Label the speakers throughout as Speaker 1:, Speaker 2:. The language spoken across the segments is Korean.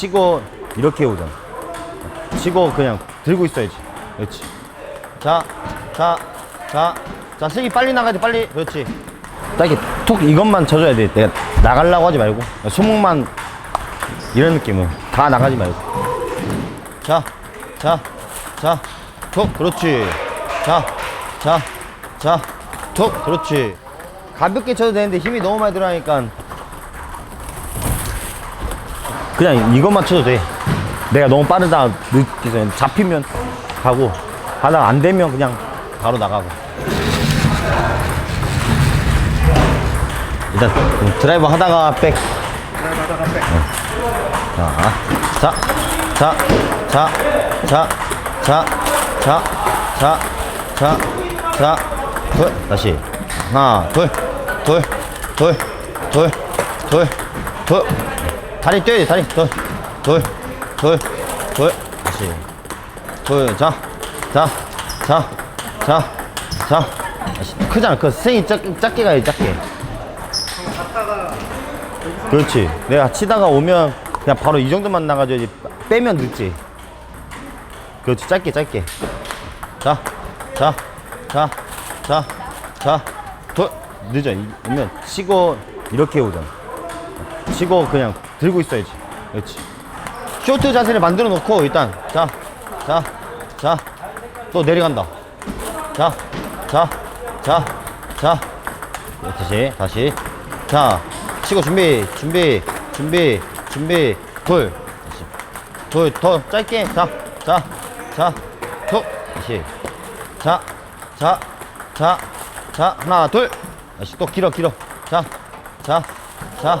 Speaker 1: 치고 이렇게 오잖아. 치고 그냥 들고 있어야지. 그렇지. 자, 자, 자, 자, 슬기 빨리 나가야 돼, 빨리. 그렇지. 딱 이렇게 톡 이것만 쳐줘야 돼. 내가 나가려고 하지 말고. 손목만 이런 느낌은 다 나가지 말고. 자, 자, 자, 톡, 그렇지. 자, 자, 자, 톡, 그렇지. 가볍게 쳐도 되는데 힘이 너무 많이 들어가니까 그냥 이것만 쳐도 돼. 내가 너무 빠르다 느끼서 잡히면 가고 하다가 안 되면 그냥 바로 나가고. 일단 드라이버 하다가 백. 자, 자, 자, 자, 자, 자, 자, 자, 자, 자, 둘, 다시. 하나, 둘, 둘, 둘, 둘, 둘, 둘. 다리 뛰어야 돼, 다리. 둘, 둘, 둘, 둘. 다시. 둘, 자, 자, 자, 자, 자. 다시. 크잖아. 그 스윙이 작, 작게 가야지, 작게. 그렇지. 내가 치다가 오면 그냥 바로 이 정도만 나가줘야지. 빼면 늦지. 그렇지. 짧게, 짧게. 자, 자, 자, 자, 자. 돌. 늦어. 이- 오면 치고 이렇게 오잖아. 치고 그냥 들고 있어야지. 그렇지. 쇼트 자세를 만들어 놓고 일단 자, 자, 자. 또 내려간다. 자, 자, 자, 자. 네, 다시, 다시. 자, 치고 준비, 준비, 준비, 준비. 돌. 다시. 돌, 더 짧게. 자, 자, 자. 톡. 다시. 자, 자, 자, 자. 하나, 둘. 다시 또 길어, 길어. 자, 자, 자,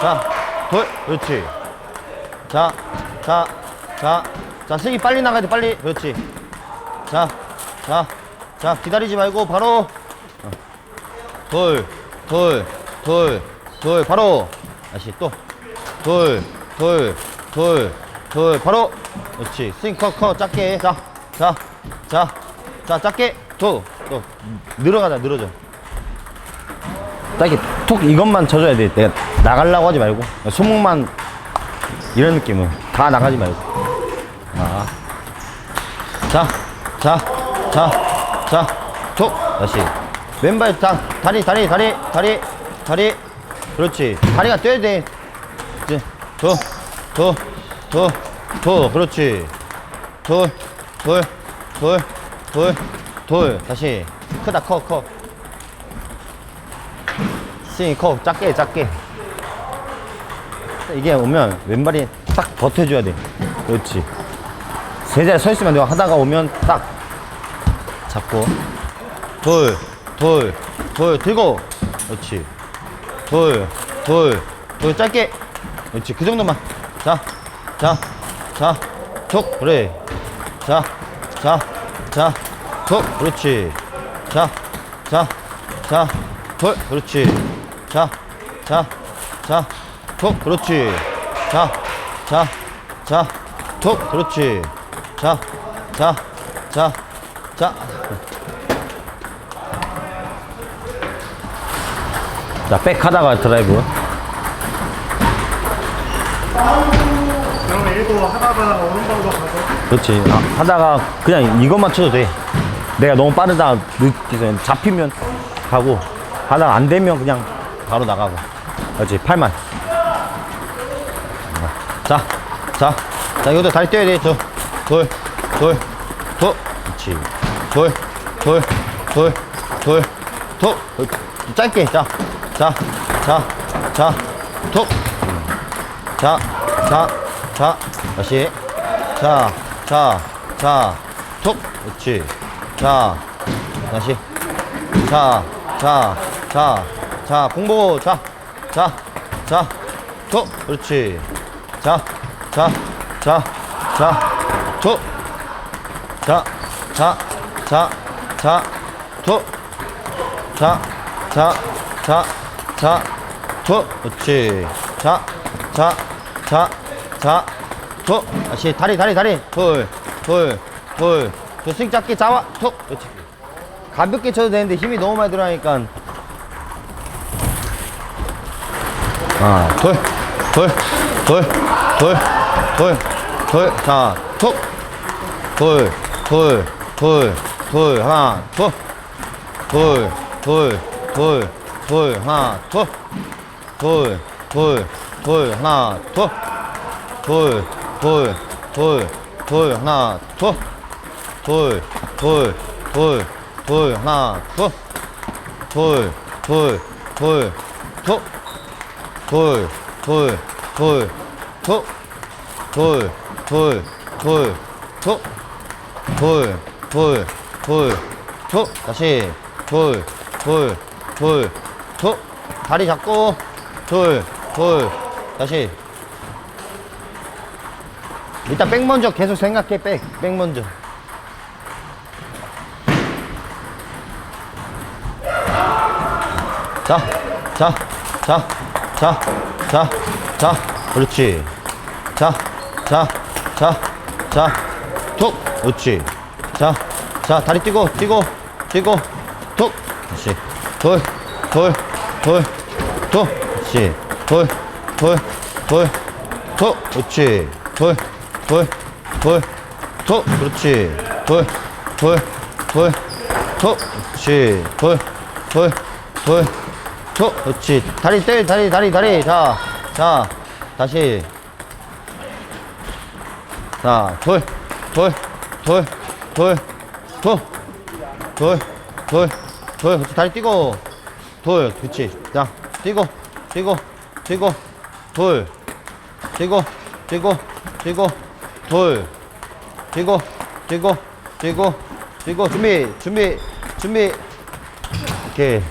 Speaker 1: 자. 돌. 그렇지. 자, 자, 자. 자, 슬기 빨리 나가야 돼, 빨리. 그렇지. 자, 자, 자. 기다리지 말고 바로. 돌, 돌, 돌, 돌, 바로. 다시 또. 돌, 돌, 돌, 돌, 바로. 그렇지. 스윙 커, 커, 작게. 자, 자, 자, 자, 작게. 또, 또. 늘어가자, 늘어져. 딱 이렇게 톡 이것만 쳐줘야 돼. 내가 나가려고 하지 말고. 손목만 이런 느낌은 다 나가지 말고. 아. 자, 자, 자, 자, 톡. 다시. 왼발 다, 다리, 다리, 다리, 다리, 다리. 그렇지. 다리가 뛰어야 돼. 이제, 더, 더, 더, 더. 그렇지. 돌, 돌, 돌, 돌, 돌. 다시. 크다, 커, 커. 스윙이 커. 작게, 작게. 이게 오면 왼발이 딱 버텨줘야 돼. 그렇지. 세 자리 서 있으면 내가 하다가 오면 딱 잡고 돌, 돌, 돌 들고 그렇지. 돌, 돌, 돌 짧게 그렇지. 그 정도만. 자, 자, 자, 툭 그래. 자, 자, 자, 툭 그렇지. 자, 자, 자, 돌 그렇지. 자, 자, 자, 툭 그렇지. 자, 자, 자, 툭 그렇지. 자, 자, 자, 자. 자, 백 하다가 드라이브.
Speaker 2: 그러면 일부 하다가 오른발로 가서
Speaker 1: 그렇지. 아, 하다가 그냥 이것만 쳐도 돼. 내가 너무 빠르다 느끼서 잡히면 가고 하다가 안 되면 그냥 바로 나가고. 그렇지. 팔만. 자, 자, 자, 이것도 다리 뛰어야 돼. 저, 돌, 돌, 돌. 그렇지. 돌, 돌, 돌, 돌, 돌. 그렇지. 짧게. 자, 자, 자, 자, 톡. 자, 자, 자, 다시. 자, 자, 자, 톡. 그렇지. 자, 다시. 자, 자, 자, 자, 공보. 자, 자, 자, 톡. 그렇지. 자, 자, 자, 자, 톡. 자, 자, 자, 자, 톡. 자, 자, 자, 자, 툭. 그렇지. 자, 자, 자, 자, 툭. 다시 다리, 다리, 다리. 돌, 돌, 돌. 저 스윙 잡게 잡아. 툭. 그렇지. 가볍게 쳐도 되는데 힘이 너무 많이 들어가니까. 하나, 둘, 둘, 둘, 둘, 둘, 둘, 하나, 툭, 둘, 둘, 둘, 둘, 하나, 툭, 둘, 둘, 둘, 둘, 하나, 툭, 둘, 둘, 둘, 하나, 툭, 둘, 둘, 둘, 둘, 하나, 툭, 둘, 둘, 둘, 둘, 하나, 툭, 둘, 둘, 둘, 툭. 돌, 돌, 돌, 툭, 돌, 돌, 돌, 툭, 돌, 돌, 돌, 툭, 다시, 돌, 돌, 돌, 툭, 다리 잡고, 돌, 돌, 다시. 이따 백 먼저 계속 생각해, 백, 백 먼저. 자, 자, 자, 자, 자, 자, 그렇지. 자, 자, 자, 자, 툭, 그렇지. 자, 자, 다리 뛰고, 뛰고, 뛰고, 툭, 그렇지. 돌, 돌, 돌, 툭, 그렇지. 돌, 돌, 돌, 툭, 그렇지. 돌, 돌, 돌, 툭, 그렇지. 돌, 돌, 돌, 툭, 그렇지. 돌, 돌, 돌, 툭, 그렇지. 다리 떼, 다리, 다리, 다리. 자, 자, 다시. 자, 돌, 돌, 돌, 돌, 돌, 돌, 돌, 돌, 그렇지. 다리 뛰고, 돌, 그렇지. 자, 뛰고, 뛰고, 뛰고, 돌, 뛰고, 뛰고, 뛰고, 돌, 뛰고, 뛰고, 뛰고, 뛰고, 준비, 준비, 준비. 오케이.